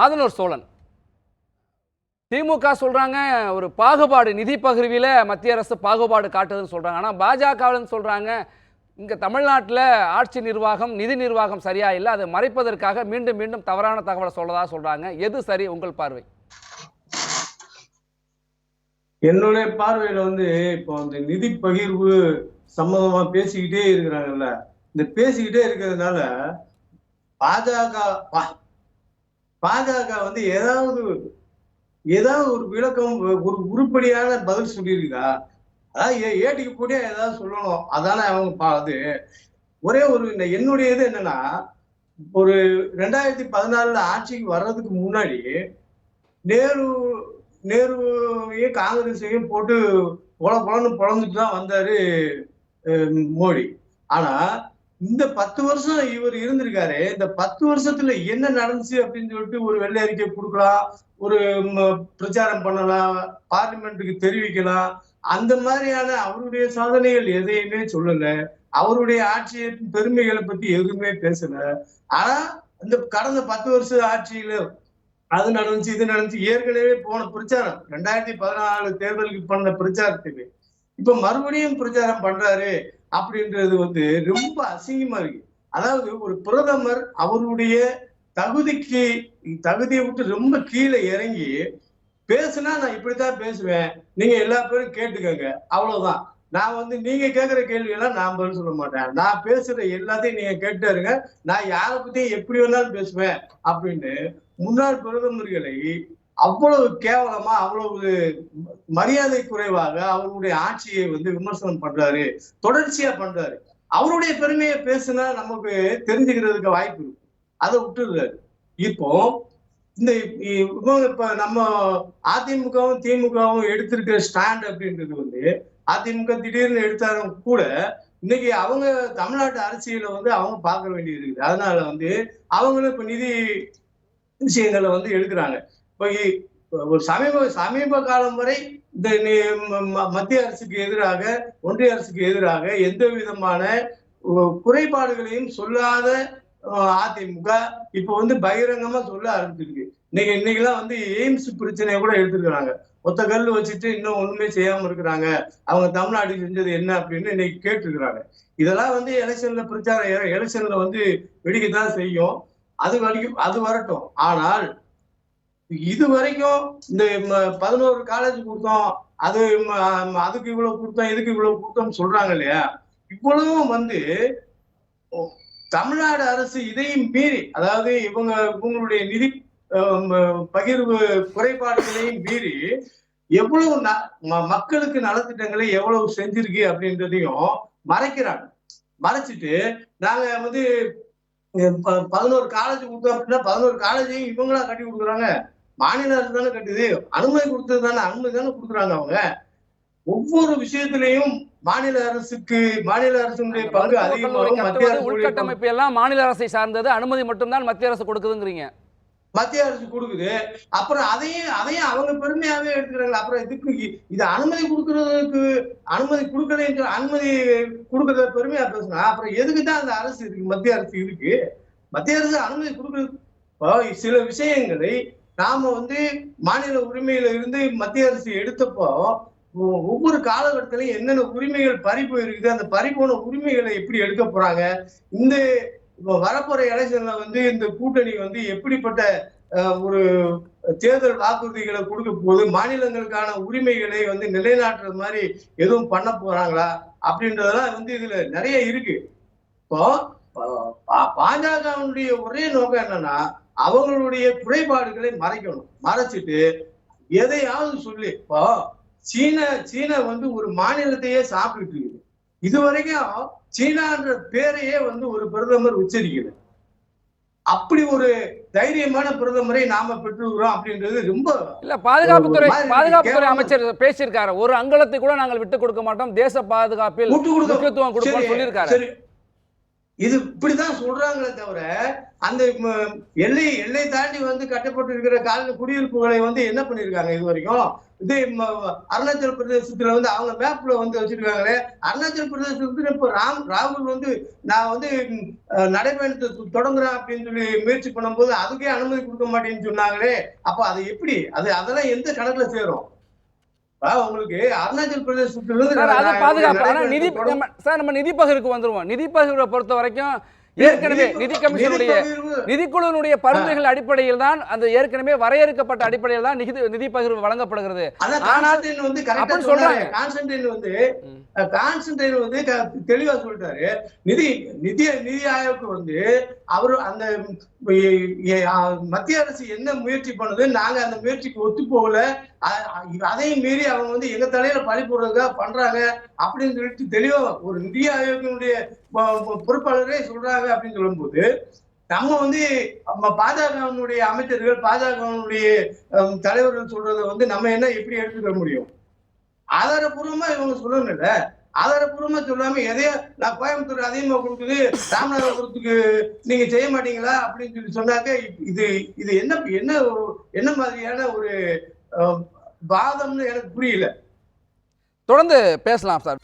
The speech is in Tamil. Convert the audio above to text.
ஆதனூர் சோழன். திமுக சொல்கிறாங்க ஒரு பாகுபாடு நிதி பகிர்வில் மத்திய அரசு பாகுபாடு காட்டுதுன்னு சொல்கிறாங்க ஆனால் பாஜகவிலன்னு சொல்கிறாங்க இங்கே தமிழ்நாட்டில் ஆட்சி நிர்வாகம் நிதி நிர்வாகம் சரியா இல்லை அதை மறைப்பதற்காக மீண்டும் மீண்டும் தவறான தகவலை சொல்லதா சொல்கிறாங்க எது சரி உங்கள் பார்வை? என்னுடைய பார்வையில் வந்து இப்போ அந்த நிதி பகிர்வு சம்பந்தமா பேசிக்கிட்டே இருக்கிறாங்கல்ல. இந்த பேசிக்கிட்டே இருக்கிறதுனால பாஜக பாஜக வந்து ஏதாவது ஏதாவது ஒரு விளக்கம் ஒரு உருப்படியான பதில் சொல்லியிருக்கா அதாவது ஏ- ஏட்டிக்கு போட்டியா ஏதாவது சொல்லணும். அதானே அவங்க பாது ஒரே ஒரு என்னுடைய இது என்னன்னா ஒரு ரெண்டாயிரத்தி பதினாலுல ஆட்சிக்கு வர்றதுக்கு முன்னாடி நேரு நேருவையும் காங்கிரஸையும் போட்டு பொல பொலன்னு பொழந்துட்டு தான் வந்தாரு மோடி. ஆனா இந்த பத்து வருஷம் இவர் இருந்திருக்காரு. இந்த பத்து வருஷத்துல என்ன நடந்துச்சு அப்படின்னு சொல்லிட்டு ஒரு வெள்ளை அறிக்கை கொடுக்கலாம் ஒரு பிரச்சாரம் பண்ணலாம் பார்லிமெண்ட்டுக்கு தெரிவிக்கலாம். அந்த மாதிரியான அவருடைய சாதனைகள் எதையுமே சொல்லல. அவருடைய ஆட்சியின் பெருமைகளை பத்தி எதுவுமே பேசல. ஆனா இந்த கடந்த பத்து வருஷ ஆட்சியில அது நடந்துச்சு இது நடந்துச்சு ஏற்கனவே போன பிரச்சாரம் ரெண்டாயிரத்தி பதினாலு தேர்தலுக்கு பண்ண பிரச்சாரத்துக்கு. இப்ப மறுபடியும் பிரச்சாரம் பண்றாரு. அப்படின்றது வந்து ரொம்ப அசிங்கமா இருக்கு. அதாவது ஒரு பிரதமர் அவருடைய தகுதிக்கு தகுதியை விட்டு ரொம்ப கீழே இறங்கி பேசுனா நான் இப்படித்தான் பேசுவேன் நீங்க எல்லா பேரும் கேட்டுக்கோங்க அவ்வளவுதான். நான் வந்து நீங்க கேட்கிற கேள்வியெல்லாம் நான் பதில் சொல்ல மாட்டேன். நான் பேசுற எல்லாத்தையும் நீங்க கேட்டாருங்க நான் யாரை பத்தியும் எப்படி வேணாலும் பேசுவேன் அப்படின்னு முன்னாள் பிரதமர்களை அவ்வளவு கேவலமா அவ்வளவு மரியாதை குறைவாக அவருடைய ஆட்சியை வந்து விமர்சனம் பண்றாரு தொடர்ச்சியா பண்றாரு. அவருடைய பெருமையை பேசுனா நமக்கு தெரிஞ்சுக்கிறதுக்கு வாய்ப்பு இருக்கு. அதை விட்டுடுறாரு. இப்போ இந்த இவங்க இப்ப நம்ம அதிமுகவும் திமுகவும் எடுத்திருக்கிற ஸ்டாண்ட் அப்படின்றது வந்து அதிமுக திடீர்னு எடுத்தாலும் கூட இன்னைக்கு அவங்க தமிழ்நாட்டு அரசியல வந்து அவங்க பார்க்க வேண்டியது இருக்குது அதனால வந்து அவங்களும் இப்ப நிதி விஷயங்களை வந்து எடுக்கிறாங்க. ஒரு சமீப சமீப காலம் வரை இந்த ம- மத்திய அரசுக்கு எதிராக ஒன்றிய அரசுக்கு எதிராக எந்த விதமான குறைபாடுகளையும் சொல்லாத அதிமுக இப்போ வந்து பகிரங்கமா சொல்ல ஆரம்பிச்சிருக்கு. இன்னைக்கு இன்னைக்கெல்லாம் வந்து எய்ம்ஸ் பிரச்சனையை கூட எடுத்துருக்காங்க ஒத்த கல் வச்சுட்டு இன்னும் ஒண்ணுமே செய்யாம இருக்கிறாங்க. அவங்க தமிழ்நாடு செஞ்சது என்ன அப்படின்னு இன்னைக்கு கேட்டிருக்கிறாங்க. இதெல்லாம் வந்து எலெக்ஷன்ல பிரச்சாரம் எலெக்ஷன்ல வந்து வெடிக்கத்தான் செய்யும். அது வரைக்கும் அது வரட்டும். ஆனால் இது வரைக்கும் இந்த பதினோரு காலேஜ் கொடுத்தோம் அது அதுக்கு இவ்வளவு கொடுத்தோம் இதுக்கு இவ்வளவு கொடுத்தோம் சொல்றாங்க இல்லையா? இவ்வளவும் வந்து தமிழ்நாடு அரசு இதையும் மீறி அதாவது இவங்க இவங்களுடைய நிதி அஹ், பகிர்வு குறைபாடுகளையும் மீறி எவ்வளவு ந- ம- மக்களுக்கு நலத்திட்டங்களை எவ்வளவு செஞ்சிருக்கு அப்படின்றதையும் மறைக்கிறாங்க. மறைச்சிட்டு நாங்க வந்து ப- பதினோரு காலேஜ் கொடுத்தோம் அப்படின்னா பதினோரு காலேஜையும் இவங்களா கட்டி கொடுக்குறாங்க. மாநில அரசு தானே கட்டுது. அனுமதி கொடுத்தது தானே அனுமதி தானே கொடுக்குறாங்க அவங்க. ஒவ்வொரு விஷயத்திலையும் மாநில அரசுக்கு மாநில அரசுடைய பங்கு அதிகமாகும். மத்திய பங்கு உள்கட்டமைப்பு எல்லாம் மாநில அரசை சார்ந்தது. அனுமதி மட்டும்தான் மத்திய அரசு கொடுக்குதுங்கிறீங்க. மத்திய அரசு கொடுக்குது. அப்புறம் அதையும் அதையும் அவங்க பெருமையாவே எடுத்துக்கிறாங்க. அப்புறம் இதுக்கு இது அனுமதி கொடுக்கறதுக்கு அனுமதி கொடுக்கலைன்ற அனுமதி கொடுக்கறத பெருமையா பேசுனா அப்புறம் எதுக்கு தான் அந்த அரசு இருக்கு மத்திய அரசு இருக்கு? மத்திய அரசு அனுமதி கொடுக்கறது சில விஷயங்களை நாம வந்து மாநில உரிமையில இருந்து மத்திய அரசு எடுத்தப்போ ஒவ்வொரு காலகட்டத்திலையும் என்னென்ன உரிமைகள் பறிப்பு இருக்குது அந்த பறிப்போன உரிமைகளை எப்படி எடுக்க போறாங்க இந்த இப்போ வரப்போற எலெக்ஷன்ல வந்து இந்த கூட்டணி வந்து எப்படிப்பட்ட ஒரு தேர்தல் வாக்குறுதிகளை கொடுக்க போது மாநிலங்களுக்கான உரிமைகளை வந்து நிலைநாட்டுற மாதிரி எதுவும் பண்ண போறாங்களா அப்படின்றதெல்லாம் வந்து இதுல நிறைய இருக்கு. இப்போ பா- பாஜகவுடைய ஒரே நோக்கம் என்னன்னா அவங்களுடைய குறைபாடுகளை மறைக்கணும். மறைச்சிட்டு எதையாவது சொல்லி. இப்போ சீனா சீனா வந்து ஒரு மாநிலத்தையே சாப்பிட்டுட்டு இருக்குது. இது வரைக்கும் சீனான்ற பேரையே வந்து ஒரு பிரதமர் உச்சரிக்கல. அப்படி ஒரு தைரியமான பிரதமரை நாம பெற்றுக்கிறோம் அப்படின்றது ரொம்ப இல்ல பாதுகாப்புத்துறை பாதுகாப்புத்துறை அமைச்சர் பேசியிருக்காரு. ஒரு அங்கலத்தை கூட நாங்கள் விட்டு கொடுக்க மாட்டோம். தேச பாதுகாப்பில் முக்கியத்துவம் கொடுப்போம் சொல்லியிருக்காரு. இது இப்படிதான் சொல்றாங்களே தவிர அந்த எல்லை எல்லை தாண்டி வந்து கட்டப்பட்டு இருக்கிற கால குடியிருப்புகளை வந்து என்ன பண்ணிருக்காங்க இது வரைக்கும்? இது அருணாச்சல பிரதேசத்துல வந்து அவங்க மேப்ல வந்து வச்சிருக்காங்களே. அருணாச்சல் பிரதேசத்துல இப்ப ராம் ராகுல் வந்து நான் வந்து நடைபயணத்தை தொடங்குறேன் அப்படின்னு சொல்லி முயற்சி பண்ணும்போது அதுக்கே அனுமதி கொடுக்க மாட்டேன்னு சொன்னாங்களே. அப்ப அது எப்படி? அது அதெல்லாம் எந்த கணக்குல சேரும்? உங்களுக்கு அருணாச்சல் நிதி சார் நம்ம நிதி பகிர்வுக்கு வந்துருவோம். நிதி பகிர்வை பொறுத்த வரைக்கும் ஏற்கனவே நிதி கமிஷனுடைய பகிர்வு. நிதிக்குழுவினுடைய பரிந்துரைகள் அடிப்படையில் தான் அந்த ஏற்கனவே வரையறுக்கப்பட்ட அடிப்படையில் தான் நிதி நிதி பகிர்வு வழங்கப்படுகிறது. ஆனால் வந்து கரெக்டா சொல்றாங்க. கான்ஸ்டன்டைன் வந்து கான்ஸ்டன்டைன் வந்து தெளிவா சொல்லிட்டாரு. நிதி நிதி நிதி ஆயோக்கு வந்து அவரு அந்த மத்திய அரசு என்ன முயற்சி பண்ணுது நாங்க அந்த முயற்சிக்கு ஒத்து போகல அதையும் மீறி அவங்க வந்து எங்க தலையில பழி போடுறதுக்காக பண்றாங்க அப்படின்னு சொல்லிட்டு தெளிவா ஒரு நிதி ஆயோக்கினுடைய பொறுப்பாளரே சொல்றாங்க அப்படின்னு சொல்லும்போது நம்ம வந்து நம்ம பாஜகவினுடைய அமைச்சர்கள் பாஜகவினுடைய தலைவர்கள் சொல்றதை வந்து நம்ம என்ன எப்படி எடுத்துக்க முடியும்? ஆதாரபூர்வமா இவங்க சொல்லணும்ல? ஆதாரபூர்வமா சொல்லாம எதையோ நான் கோயம்புத்தூர் அதிகமா கொடுக்குது ராமநாதபுரத்துக்கு நீங்க செய்ய மாட்டீங்களா அப்படின்னு சொல்லி சொன்னாக்க இது இது என்ன என்ன ஒரு- என்ன மாதிரியான ஒரு வாதம்னு எனக்கு புரியல. தொடர்ந்து பேசலாம் சார்.